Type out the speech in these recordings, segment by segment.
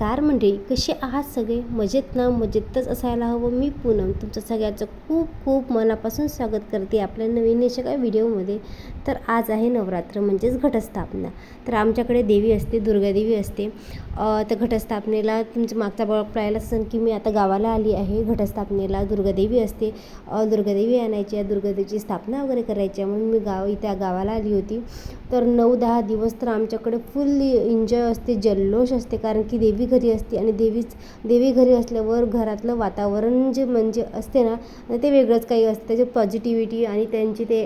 नमस्कार मंडळी कसे आहात सगळे? मजेत ना? मजेतच असायला हवं. मी पूनम तुमचं सगळ्याचं खूप खूप मनापासून स्वागत करते आपल्या नवीन अशा काय व्हिडिओमध्ये. तर आज आहे नवरात्र म्हणजेच घटस्थापना. तर आमच्याकडे देवी असते दुर्गादेवी असते. तर घटस्थापनेला तुमचं मागचा ब्लॉग पाहायला असेल की मी आता गावाला आली आहे घटस्थापनेला दुर्गादेवी असते. दुर्गादेवी आणायची आहे दुर्गादेवीची स्थापना वगैरे करायची आहे म्हणून मी गाव इथे गावाला आली होती. तर नऊ दहा दिवस तर आमच्याकडे फुल एन्जॉय असते जल्लोष असते कारण की देवी घरी असते आणि देवीच देवी घरी असल्यावर घरातलं वातावरण जे म्हणजे असते ना ते वेगळंच काही असतं. त्याचे पॉझिटिव्हिटी आणि त्यांची ते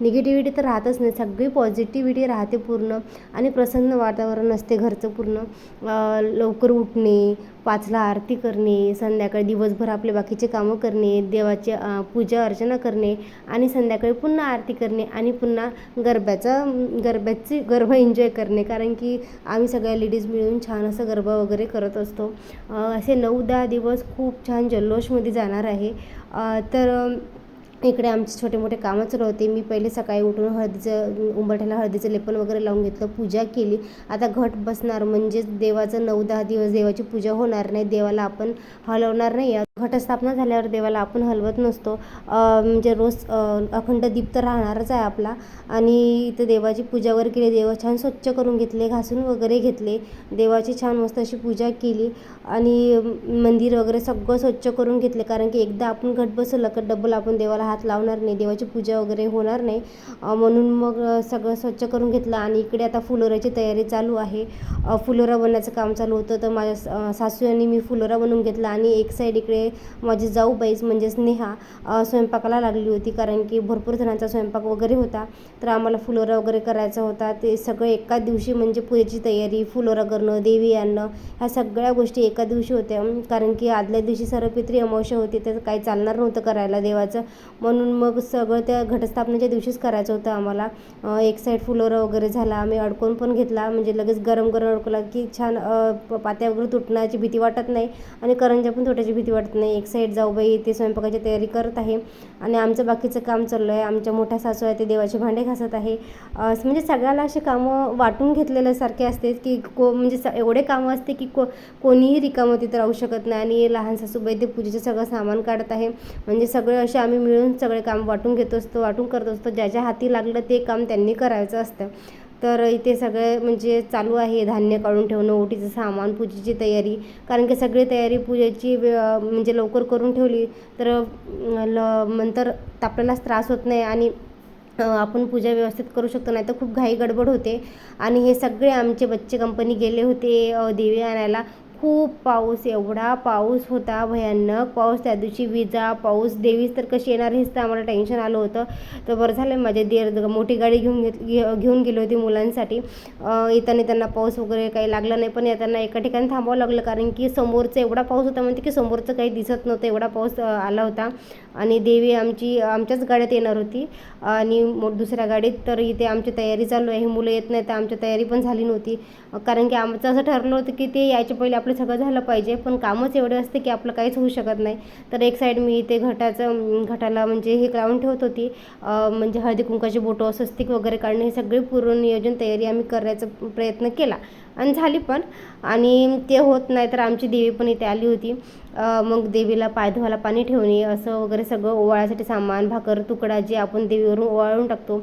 निगेटिव्हिटी तर राहतच नाही. सगळी पॉझिटिव्हिटी राहते पूर्ण आणि प्रसन्न वातावरण असते घरचं पूर्ण. लवकर उठणे पाचला आरती करणे संध्याकाळी दिवसभर आपले बाकीचे कामं करणे देवाचे पूजा अर्चना करणे आणि संध्याकाळी पुन्हा आरती करणे आणि पुन्हा गरब्याचा गरब्याची गरबा एन्जॉय करणे. कारण की आम्ही सगळ्या लेडीज मिळून छान असं गरबा वगैरे करत असतो. असे नऊ दहा दिवस खूप छान जल्लोषमध्ये जाणार आहे. तर इकडे आमचे छोटे मोठे कामं चालू होते. मी पहिले सकाळी उठून हळदीचं उंबरठ्याला हळदीचं लेपन वगैरे लावून घेतलं पूजा केली. आता घट बसणार म्हणजेच देवाचं नऊ दहा दिवस देवाची पूजा होणार नाही देवाला आपण हलवणार नाही. घटस्थापना झाल्यावर देवाला आपण हलवत नसतो. म्हणजे रोज अखंड दीप तर राहणारच आहे आपला. आणि इथं देवाची पूजा वगैरे केली देव छान स्वच्छ करून घेतले घासून वगैरे घेतले. देवाची छान मस्त अशी पूजा केली. आणि मंदिर वगैरे सगळं स्वच्छ करून घेतले. कारण की एकदा आपण घट बसवलं का डबल आपण देवाला हात लावणार नाही देवाची पूजा वगैरे होणार नाही. म्हणून मग सगळं स्वच्छ करून घेतलं आणि इकडे आता फुलोऱ्याची तयारी चालू आहे. फुलोरा बनवायचं काम चालू होतं तर माझ्या सासू यांनी मी फुलोरा बनवून घेतला आणि एक साईड इकडे माझी जाऊबाईच म्हणजे स्नेहा स्वयंपाकाला लागली होती. कारण की भरपूर जणांचा स्वयंपाक वगैरे होता. तर आम्हाला फुलोरा वगैरे करायचा होता. ते सगळं एका दिवशी म्हणजे पूजेची तयारी फुलोरा करणं देवी आणणं ह्या सगळ्या गोष्टी एक एका दिवशी होत्या कारण की आदल्या दिवशी सर्वपित्री अमावस्या होती तर काही चालणार नव्हतं करायला देवाचं. म्हणून मग सगळं त्या घटस्थापनेच्या दिवशीच करायचं होतं आम्हाला. एक साईड फुलोरा वगैरे झाला आम्ही अडकून पण घेतला. म्हणजे लगेच गरम गरम अडकला की छान प- पात्या वगैरे तुटण्याची भीती वाटत नाही आणि करंजा पण तुटायची भीती वाटत नाही. एक साईड जाऊ बाई ते स्वयंपाकाची तयारी करत आहे आणि आमचं बाकीचं काम चाललं आहे. आमच्या मोठ्या सासू आहे ते देवाचे भांडे घासत आहे. म्हणजे सगळ्याला असे कामं वाटून घेतलेल्यासारखे असते की को म्हणजे स एवढे कामं असते की को कोणीही रिकामं तिथं राहू शकत नाही आणि लहान सासूबाई ते पूजेचं सगळं सामान काढत आहे. म्हणजे सगळे असे आम्ही मिळून सगळे काम वाटून घेत असतो वाटून करत असतो. ज्याच्या हाती लागलं ते काम त्यांनी करायचं असतं. तर इथे सगळे म्हणजे चालू आहे धान्य काढून ठेवणं ओटीचं सामान पूजेची तयारी. कारण की सगळी तयारी पूजेची म्हणजे लवकर करून ठेवली तर ल नंतर आपल्यालाच त्रास होत नाही आणि आपण पूजा व्यवस्थित करू शकतो. नाही तर खूप घाई गडबड होते. आणि हे सगळे आमचे बच्चे कंपनी गेले होते देवी आणायला. खूप पाऊस एवढा पाऊस होता भयानक. पाऊस त्या दिवशी विजा पाऊस देवीच तर कशी येणार हेच तर आम्हाला टेन्शन आलं होतं. तर बरं झालं माझे देर मोठी गाडी घेऊन घेत घेऊन गेली होती मुलांसाठी. येताना त्यांना पाऊस वगैरे काही लागला नाही पण येताना एका ठिकाणी थांबावं लागलं कारण की समोरचं एवढा पाऊस होता म्हणते की समोरचं काही दिसत नव्हतं एवढा पाऊस आला होता. आणि देवी आमची आमच्याच गाड्यात येणार होती. आणि दुसऱ्या गाडीत तर इथे आमची तयारी चालू आहे. मुलं येत नाही तर आमची तयारी पण झाली नव्हती. कारण की आमचं असं ठरलं होतं की ते यायच्या पहिले आपलं सगळं झालं पाहिजे. पण कामच एवढं असते की आपलं काहीच होऊ शकत नाही. तर एक साईड मी इथे घटाचं घटाला म्हणजे हे लावून ठेवत होती. म्हणजे हळदी कुंकाची बोटं स्वस्तिक वगैरे काढणे हे सगळे पूर्ण नियोजन तयारी आम्ही करायचा प्रयत्न केला. आणि झाली पण. आणि ते होत नाही तर आमची देवी पण इथे आली होती. मग देवीला पाय धुवायला पाणी ठेवणे असं वगैरे सगळं ओवाळासाठी सामान भाकर तुकडा जे आपण देवीवरून ओवाळून टाकतो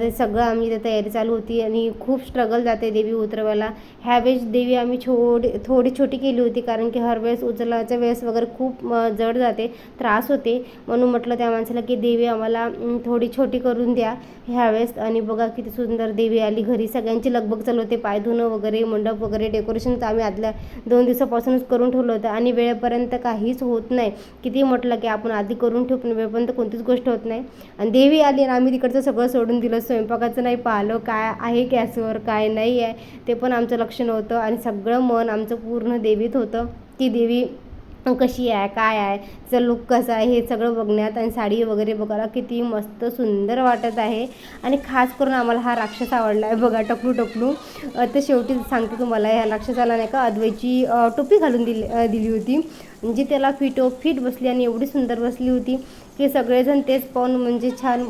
ते सगळं आम्ही इथे तयारी चालू होती आणि खूप स्ट्रगल जाते देवी उतरवायला. ह्यावेळेस देवी आम्ही छोडी थोडी छोटी केली होती कारण की हर वेळेस उचलायच्या वेळेस वगैरे खूप जड जाते त्रास होते. म्हणून म्हटलं त्या माणसाला की देवी आम्हाला थोडी छोटी करून द्या ह्यावेळेस. आणि बघा किती सुंदर देवी आली घरी. सगळ्यांची लगबग चालू होते पाय धुणं वगैरे मंडप वगैरे डेकोरेशन आम्ही आदल्या दोन दिवसापासूनच करून ठेवलं होतं आणि वेळेपर्यंत काहीच होत नाही. किती म्हटलं की आपण आधी करून ठेवू वेळपर्यंत कोणतीच गोष्ट होत नाही. आणि देवी आली आणि आम्ही तिकडचं सगळं सोडून दिलं. स्वयंपाकाचं नाही पाहिलं. काय आहे गॅसवर काय नाही आहे ते पण आमचं लक्ष नव्हतं. आणि सगळं मन आमचं पूर्ण देवीत होतं. ती देवी कशी आहे काय आहे तिचा लुक कसं आहे हे सगळं बघण्यात आणि साडी वगैरे बघायला किती मस्त सुंदर वाटत आहे. आणि खास करून आम्हाला हा राक्षस आवडला आहे बघा टकलू टकलू तर शेवटी सांगते तुम्हाला ह्या राक्षसाला नाही का अद्वैची टोपी घालून दिली दिली होती. जी त्याला फिटो फिट बसली आणि एवढी सुंदर बसली होती. की सगळेजण तेच पाहून म्हणजे छान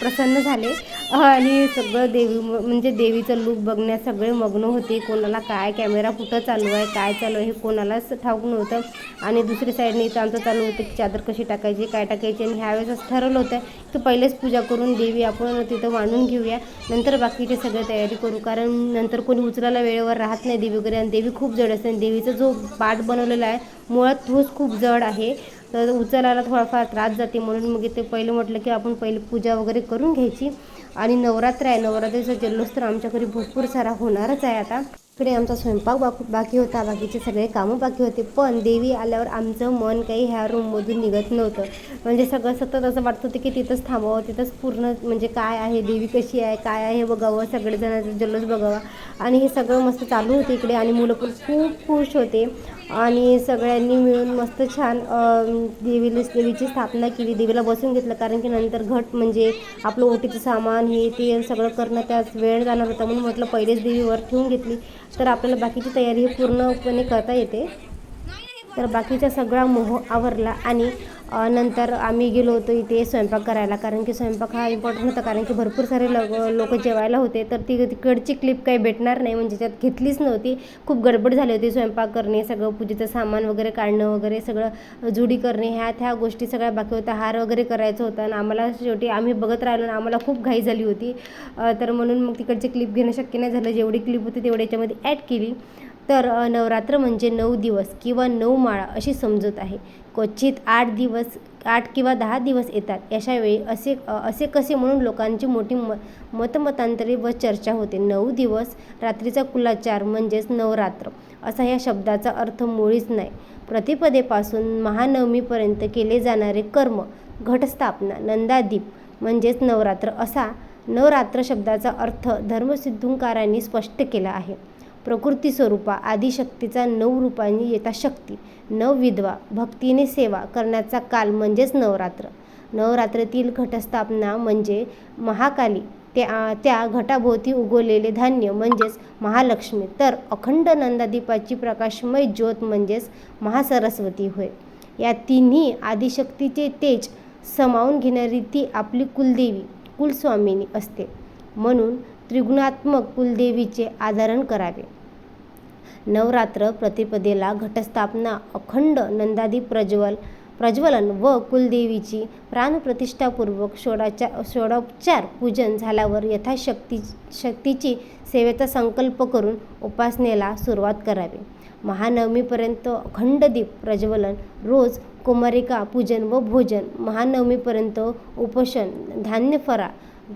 प्रसन्न झाले. आणि सगळं देवी म्हणजे देवीचं लूक बघण्यात सगळे मग्न होते. कोणाला काय कॅमेरा कुठं चालू आहे काय चालू आहे हे कोणालाच ठाऊक नव्हतं. आणि दुसरी साईडने इथं आमचं चालू होतं की चादर कशी टाकायची काय टाकायची आणि ह्यावेळेस असं ठरवलं होतं की पहिलेच पूजा करून देवी आपण तिथं मांडून घेऊया. नंतर बाकीचे सगळे तयारी करू. कारण नंतर कोणी उचलायला वेळेवर राहत नाही देवी वगैरे. आणि देवी खूप जड असते आणि देवीचा जो पाठ बनवलेला आहे मुळात तोच खूप जड आहे. तर उचलायला थोडाफार त्रास जाते. म्हणून मग ते पहिलं म्हटलं की आपण पहिले पूजा वगैरे करून घ्यायची. आणि नवरात्र आहे. नवरात्रीचा जल्लोष तर आमच्या घरी भरपूर सारा होणारच आहे आता. इकडे आमचा स्वयंपाक बाकू बाकी होता. बाकीचे सगळे कामं बाकी होते. पण देवी आल्यावर आमचं मन काही ह्या रूममधून निघत नव्हतं. म्हणजे सगळं सतत असं वाटत होतं की तिथंच थांबावं. तिथंच पूर्ण म्हणजे काय आहे? देवी कशी आहे? काय आहे? बघावं. सगळेजणांचा जल्लोष बघावा. आणि हे सगळं मस्त चालू होते इकडे आणि मुलं पण खूप खुश होते. आणि सगळ्यांनी मिळून मस्त छान देवीला देवीची स्थापना केली. देवीला बसून घेतलं कारण की नंतर घट म्हणजे आपलं ओटीचं सामान हे ते सगळं करणं त्यात वेळ जाणार होता म्हणून म्हटलं पहिलेच देवीवर ठेवून घेतली. तर आपल्याला बाकीची तयारी पूर्णपणे करता येते. तर बाकीचा सगळा मोह आवरला आणि नंतर आम्ही गेलो होतो इथे स्वयंपाक करायला. कारण की स्वयंपाक हा इम्पॉर्टंट होता. कारण की भरपूर सारे लोक लोक जेवायला होते. तर ती तिकडची क्लिप काही भेटणार नाही. म्हणजे त्यात घेतलीच नव्हती. खूप गडबड झाली होती स्वयंपाक करणे सगळं पूजेचं सामान वगैरे काढणं वगैरे सगळं जुडी करणे. ह्या त्या गोष्टी सगळ्या बाकी होत्या. हार वगैरे करायचं होतं. आणि आम्हाला शेवटी आम्ही बघत राहिलो आणि आम्हाला खूप घाई झाली होती. तर म्हणून मग तिकडची क्लिप घेणं शक्य नाही झालं. जेवढी क्लिप होती तेवढी याच्यामध्ये ॲड केली. तर नवरात्र म्हणजे नऊ दिवस किंवा नऊ माळा अशी समजूत आहे. क्वचित आठ दिवस आठ किंवा दहा दिवस येतात. अशावेळी असे असे कसे म्हणून लोकांची मोठी म मतमतांतरे व चर्चा होते. नऊ दिवस रात्रीचा कुलाचार म्हणजेच नवरात्र असा या शब्दाचा अर्थ मुळीच नाही. प्रतिपदेपासून महानवमीपर्यंत केले जाणारे कर्म घटस्थापना नंदादीप म्हणजेच नवरात्र असा नवरात्र शब्दाचा अर्थ धर्मसिद्धूंकारांनी स्पष्ट केला आहे. प्रकृती स्वरूपा आदिशक्तीचा नऊ रूपांनी येता शक्ती. नव विधवा भक्तीने सेवा करण्याचा काल म्हणजेच नवरात्र. नवरात्रीतील घटस्थापना म्हणजे महाकाली. त्या त्या घटाभोवती उगवलेले धान्य म्हणजेच महालक्ष्मी. तर अखंड नंदादीपाची प्रकाशमय ज्योत म्हणजेच महासरस्वती होय. या तिन्ही आदिशक्तीचे तेज समावून घेणारी ती आपली कुलदेवी कुलस्वामिनी असते. म्हणून त्रिगुणात्मक कुलदेवीचे आधारण करावे. नवरात्र प्रतिपदेला घटस्थापना अखंड नंदादी प्रज्वल प्रज्वलन व कुलदेवीची प्राणप्रतिष्ठापूर्वक षोडाच्या षोडोपचार पूजन झाल्यावर यथाशक्ती शक्तीची सेवेचा संकल्प करून उपासनेला सुरुवात करावी. महानवमीपर्यंत अखंड दीप प्रज्वलन रोज कुमारिका पूजन व भोजन महानवमीपर्यंत उपोषण धान्य फरा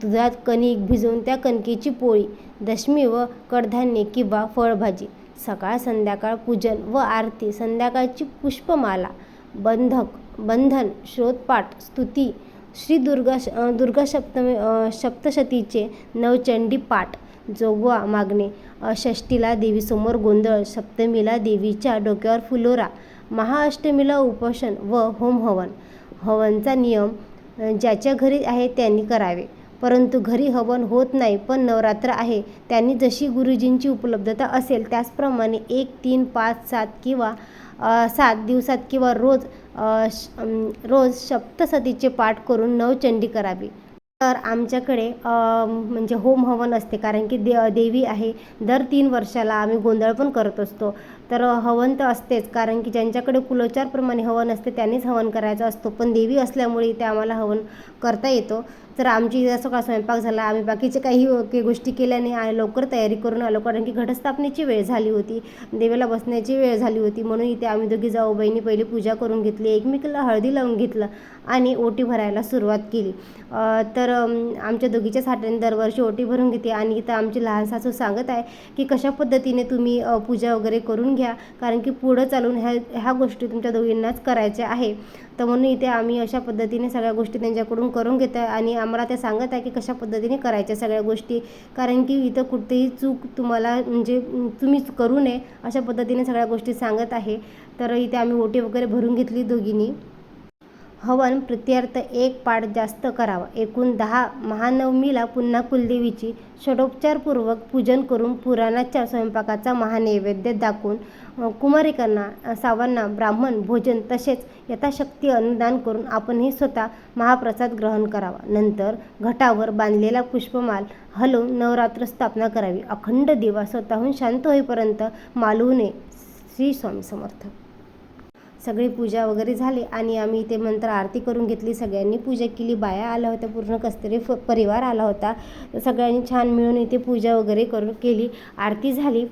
दुधात कणिक भिजवून त्या कणकेची पोळी दशमी व कडधान्ये किंवा फळभाजी सकाळ संध्याकाळ पूजन व आरती संध्याकाळची पुष्पमाला बंधक बंधन श्रोतपाठ स्तुती श्री दुर्गा दुर्गा सप्तमी सप्तशतीचे नवचंडी पाठ जोगवा मागणे षष्टीला देवीसमोर गोंधळ सप्तमीला देवीच्या डोक्यावर फुलोरा महाअष्टमीला उपोषण व होम हवन. हवनचा नियम ज्याच्या घरी आहे त्यांनी करावे. परंतु घरी हवन होत नाही पण नवरात्र आहे. त्यांनी जशी गुरुजींची उपलब्धता असेल त्याचप्रमाणे एक तीन पाच सात किंवा सात दिवसात किंवा रोज श- रोज सप्तसतीचे पाठ करून नवचंडी करावी. तर आमच्याकडे म्हणजे होम हवन असते कारण की दे देवी आहे. दर तीन वर्षाला आम्ही गोंधळ पण करत असतो. तर हवन तर असतेच कारण की ज्यांच्याकडे कुलोचारप्रमाणे हवन असते त्यांनीच हवन करायचं असतो. पण देवी असल्यामुळे ते आम्हाला हवन करता येतो. तर आमची जसं का स्वयंपाक झाला आम्ही बाकीचे काही गोष्टी केल्या नाही आणि लवकर तयारी करून आलो कारण की घटस्थापनेची वेळ झाली होती. देवीला बसण्याची वेळ झाली होती म्हणून इथे आम्ही दोघी जाऊ बहिणी पहिली पूजा करून घेतली एकमेकीला हळदी लावून घेतलं आणि ओटी भरायला सुरुवात केली. तर आमच्या दोघीच्या साठ्याने दरवर्षी ओटी भरून घेते आणि इथं आमची लहान सासू सांगत आहे की कशा पद्धतीने तुम्ही पूजा वगैरे करून घ्या कारण की पुढं चालून ह्या ह्या गोष्टी तुमच्या दोघींनाच करायच्या आहे. तर म्हणून इथे आम्ही अशा पद्धतीने सगळ्या गोष्टी त्यांच्याकडून करून घेत आहे आणि आम्हाला ते सांगत आहे की कशा पद्धतीने करायच्या सगळ्या गोष्टी. कारण की इथं कुठेही चूक तुम्हाला म्हणजे तुम्ही करू नये अशा पद्धतीने सगळ्या गोष्टी सांगत आहे. तर इथे आम्ही ओटी वगैरे भरून घेतली दोघींनी. हवन प्रित्यर्थ एक पाठ जास्त करावा. एकूण दहा महानवमीला पुन्हा कुलदेवीची षडोपचारपूर्वक पूजन करून पुराणाच्या स्वयंपाकाचा महानैवेद्य दाखवून अ, कुमारिकांना सावांना ब्राह्मण भोजन तसेच यथाशक्ती अनुदान करून आपणही स्वतः महाप्रसाद ग्रहण करावा. नंतर घटावर बांधलेला पुष्पमाल हलवून नवरात्र स्थापना करावी. अखंड दिवा स्वतःहून शांत होईपर्यंत मालवू नये श्री स्वामी समर्थ. सगळी पूजा वगैरे झाली आणि आम्ही इथे मंत्र आरती करून घेतली. सगळ्यांनी पूजा केली. बाया आल्या होत्या पूर्ण कस्तरी फ परिवार आला होता. सगळ्यांनी छान मिळून इथे पूजा वगैरे करून केली. आरती झाली.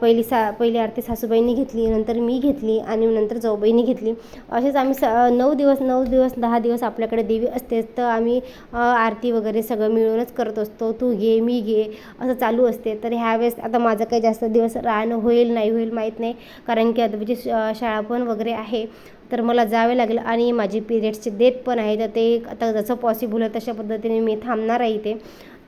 पहिली सा पहिली आरती सासूबाईंनी घेतली नंतर मी घेतली आणि नंतर जाऊबाईंनी घेतली. असेच आम्ही स नऊ दिवस नऊ दिवस दहा दिवस आपल्याकडे देवी असते. तर आम्ही आरती वगैरे सगळं मिळूनच करत असतो. तू घे मी घे असं चालू असते. तर ह्यावेळेस आता माझं काही जास्त दिवस राहणं होईल नाही होईल माहीत नाही. कारण की आता माझी शाळा पण वगैरे आहे. तर मला जावे लागेल आणि माझी पिरियड्सची डेट पण आहे तर ते आता जसं पॉसिबल आहे तशा पद्धतीने मी थांबणार आहे इथे.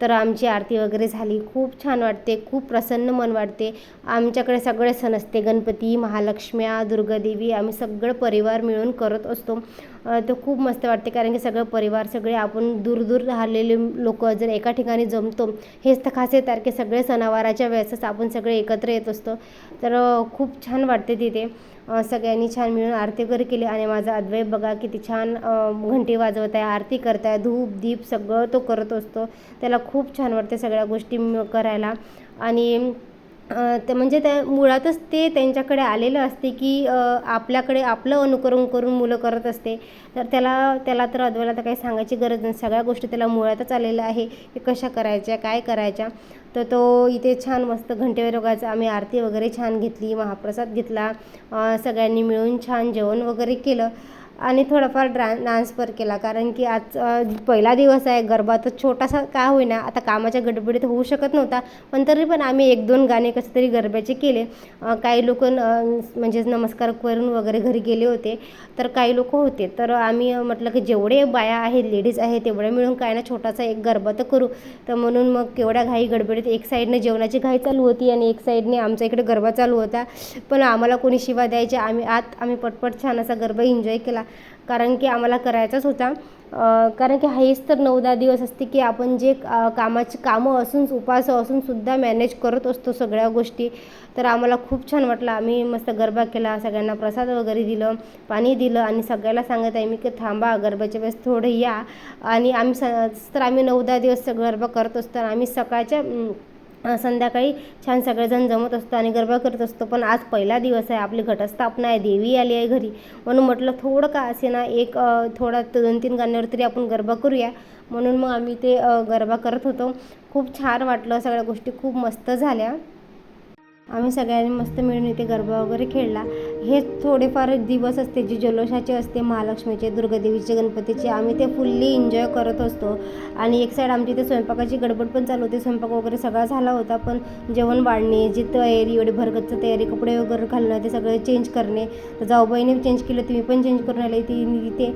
तर आमची आरती वगैरे झाली. खूप छान वाटते खूप प्रसन्न मन वाटते. आमच्याकडे सगळे सण असते गणपती महालक्ष्म्या दुर्गादेवी आम्ही सगळं परिवार मिळून करत असतो. तर खूप मस्त वाटते कारण की सगळं परिवार सगळे आपण दूर दूर राहिलेले लोक जर एका ठिकाणी जमतो हेच तर खास आहे की सगळे सणावाराच्या वेळेसच आपण सगळे एकत्र येत असतो. तर खूप छान वाटते तिथे. सगळ्यांनी छान मिळून आरती वगैरे केली आणि माझा अद्वैत बघा किती छान घंटी वाजवत आहे आरती करत आहे धूप दीप सगळं तो करत असतो. त्याला खूप छान वाटते सगळ्या गोष्टी करायला. आणि ते म्हणजे त्या मुळातच ते त्यांच्याकडे आलेलं असते की आपल्याकडे आपलं अनुकरण करून मुलं करत असते. तर त्याला त्याला तर अद्वैला तर काही सांगायची गरज नाही. सगळ्या गोष्टी त्याला मुळातच आलेल्या आहे की कशा करायच्या काय करायच्या. तर तो इथे छान मस्त घंटे आम्ही आरती वगैरे छान घेतली महाप्रसाद घेतला सगळ्यांनी मिळून छान जेवण वगैरे केलं. आणि थोडाफार ड्रा डान्स केला. कारण की आज पहिला दिवस आहे गरबा तर छोटासा का होईना आता कामाच्या गडबडीत होऊ शकत नव्हता. पण तरी पण आम्ही एक दोन गाणे कसे तरी गरब्याचे केले. काही लोक म्हणजे नमस्कार करून वगैरे घरी गेले होते तर काही लोक होते. तर आम्ही म्हटलं की जेवढे बाया आहेत लेडीज आहेत तेवढ्या मिळून काय ना छोटासा एक गरबा तर करू. तर म्हणून मग केवढ्या घाई गडबडीत एक साईडने जेवणाची घाई चालू होती आणि एक साईडने आमच्या इकडे गरबा चालू होता. पण आम्हाला कोणी शिवा द्यायचे आम्ही आत आम्ही पटपट छान असा गरबा एन्जॉय केला. कारण की आम्हाला करायचाच होता. कारण की हेच तर नऊ दहा दिवस असते की आपण जे कामाची कामं असून उपास असून सुद्धा मॅनेज करत असतो सगळ्या गोष्टी. तर आम्हाला खूप छान वाटलं. आम्ही मस्त गरबा केला सगळ्यांना प्रसाद वगैरे दिलं पाणी दिलं आणि सगळ्याला सांगत आहे मी की थांबा गरबाच्या वेळेस थोडं या. आणि आम्ही स तर आम्ही नऊ दहा दिवस गरबा करत असतो आणि आम्ही सकाळच्या संध्याकाळी छान सगळेजण जमत असतो आणि गरबा करत असतो पण आज पहिला दिवस आहे आपली घटस्थापना आहे देवी आली आहे घरी. म्हणून म्हटलं थोडं का असे ना एक थोडा दोन तीन गाण्यावर तरी आपण गरबा करूया. म्हणून मग आम्ही ते गरबा करत होतो. खूप छान वाटलं सगळ्या गोष्टी खूप मस्त झाल्या. आम्ही सगळ्यांनी मस्त मिळून इथे गरबा वगैरे खेळला. हे थोडेफार दिवस असते जे जल्लोषाचे असते महालक्ष्मीचे दुर्गादेवीचे गणपतीचे आम्ही ते फुल्ली एन्जॉय करत असतो. आणि एक साईड आमची इथे स्वयंपाकाची गडबड पण चालू होती स्वयंपाक वगैरे सगळा झाला होता पण जेवण वाढणे जी तयारी एवढी भरगच्च तयारी कपडे वगैरे घालणं ते सगळं चेंज करणे. तर जाऊबाईने चेंज केलं तुम्ही पण चेंज करून आले ती इथे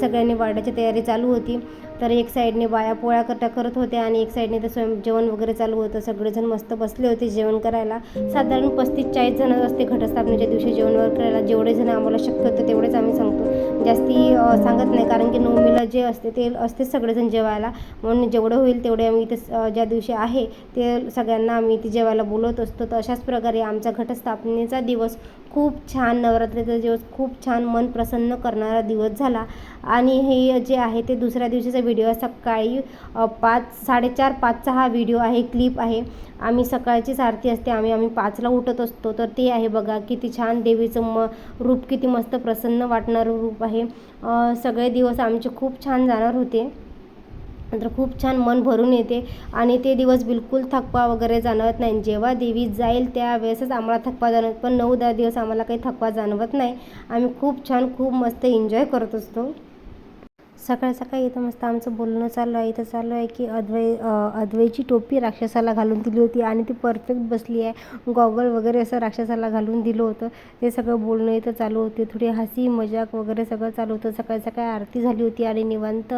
सगळ्यांनी वाढायची तयारी चालू होती. तर एक साईडने बाया पोळ्या करता करत होत्या आणि एक साईडने तर स्वयं जेवण वगैरे चालू होतं. सगळेजण मस्त बसले होते जेवण करायला. साधारण पस्तीस चाळीस जण असते घटस्थापनेच्या दिवशी जेवण वगैरे करायला. जेवढे जण आम्हाला शक्य होतं तेवढेच आम्ही सांगतो. जास्ती सांगत नाही कारण की नवमीला जे असते ते असते सगळेजण जेवायला. म्हणून जेवढं होईल तेवढे आम्ही इथे ज्या दिवशी आहे ते सगळ्यांना आम्ही इथे जेवायला बोलवत असतो. तर अशाच प्रकारे आमचा घटस्थापनेचा दिवस खूप छान नवरात्रीचा दिवस खूप छान मन प्रसन्न करणारा दिवस झाला. आणि हे जे आहे ते दुसऱ्या दिवशीचा व्हिडिओ आहे. सकाळी पाच साडेचार पाचचा हा व्हिडिओ आहे क्लिप आहे. आम्ही सकाळचीच आरती असते. आम्ही आम्ही पाचला उठत असतो. तर ते आहे बघा किती छान देवीचं म रूप किती मस्त प्रसन्न वाटणारं रूप आहे. सगळे दिवस आमचे खूप छान जाणार होते. नंतर खूप छान मन भरून येते. आणि ते दिवस बिलकुल थकवा वगैरे जाणवत नाही. जेव्हा देवी जाईल त्यावेळेसच आम्हाला थकवा जाणवत पण नऊ दहा दिवस आम्हाला काही थकवा जाणवत नाही. आम्ही खूप छान खूप मस्त एन्जॉय करत असतो. सकाळ सकाळी इथं मस्त आमचं बोलणं चालू आहे इथं चालू आहे की अद्वै अद्वैची टोपी राक्षसाला घालून दिली होती आणि ती परफेक्ट बसली आहे. गॉगल वगैरे असं राक्षसाला घालून दिलं होतं. ते सगळं बोलणं इथं चालू होते. थोडी हसी मजाक वगैरे सगळं चालू होतं. सकाळी सकाळी आरती झाली होती आणि निवांत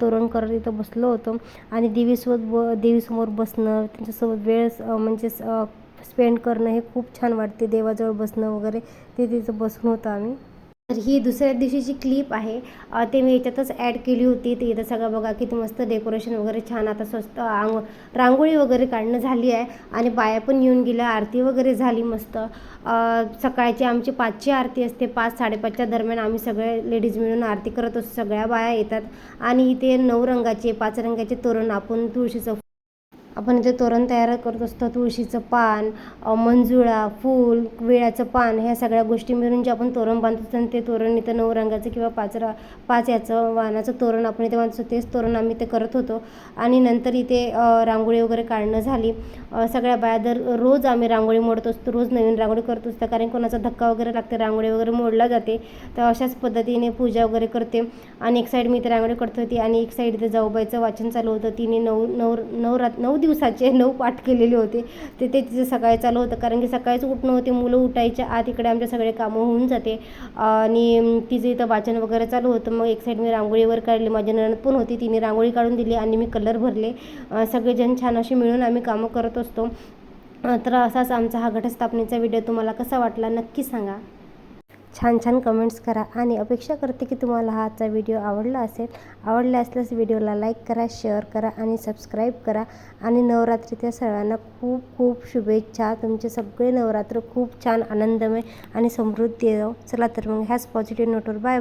तोरण करत इथं बसलो होतो. आणि देवीसोबत ब देवीसमोर बसणं त्यांच्यासोबत वेळ म्हणजे स्पेंड करणं हे खूप छान वाटते. देवाजवळ बसणं वगैरे ते तिथं बसून होतं आम्ही. तर ही दुसऱ्या दिवशीची क्लिप आहे. ते मी याच्यातच ॲड केली होती. ते इथं सगळं बघा किती मस्त डेकोरेशन वगैरे छान आता स्वस्त आंग रांगोळी वगैरे काढणं झाली आहे आणि बाया पण येऊन गेल्या आरती वगैरे झाली मस्त. सकाळची आमची पाचची आरती असते. पाच साडेपाचच्या दरम्यान आम्ही सगळे लेडीज मिळून आरती करत असतो. सगळ्या बाया येतात. आणि इथे नऊ रंगाचे पाच रंगाचे तोरण आपण तुळशीचं आपण इथे तोरण तयार करत असतो तुळशीचं पान मंजुळा फूल वेळाचं पान ह्या सगळ्या गोष्टी मिळून जे आपण तोरण बांधतो असतो ते तोरण इथं नऊ रंगाचं किंवा पाच रा पाच याचं वानाचं तोरण आपण इथे बांधतो तेच तोरण आम्ही ते करत होतो. आणि नंतर इथे रांगोळी वगैरे काढणं झाली. सगळ्या बाया दर रोज आम्ही रांगोळी मोडत असतो रोज नवीन रांगोळी करत असतो कारण कोणाचा धक्का वगैरे लागते रांगोळी वगैरे मोडला जाते तर अशाच पद्धतीने पूजा वगैरे करते. आणि एक साईड मी इथे रांगोळी करत होती आणि एक साईड इथे जाऊबाईचं वाचन चालू होतं. तिने नऊ नऊ नऊ रात नऊ दिवसाचे नऊ पाठ केलेले होते. ते ते तिचं सकाळी चालू होतं. कारण की सकाळीच उठणं होते. मुलं उठायच्या आत इकडे आमच्या सगळे कामं होऊन जाते. आणि तिचं इथं वाचन वगैरे चालू होतं. मग एक साईड मी रांगोळीवर काढली. माझी नणद पण होती. तिने रांगोळी काढून दिली आणि मी कलर भरले. सगळेजण छान असे मिळून आम्ही कामं करत असतो. तर असाच आमचा हा घटस्थापनेचा व्हिडिओ तुम्हाला कसा वाटला नक्की सांगा. छान छान कमेंट्स करा. आणि अपेक्षा करते की तुम्हाला हा आजचा व्हिडिओ आवडला असेल. आवडला असल्यास व्हिडिओला लाईक करा शेअर करा आणि सबस्क्राईब करा. आणि नवरात्रीच्या सर्वांना खूप खूप शुभेच्छा. तुमचे सगळे नवरात्र खूप छान आनंदमय आणि समृद्धी येऊ चला तर मग ह्याच पॉझिटिव्ह नोटवर बाय बाय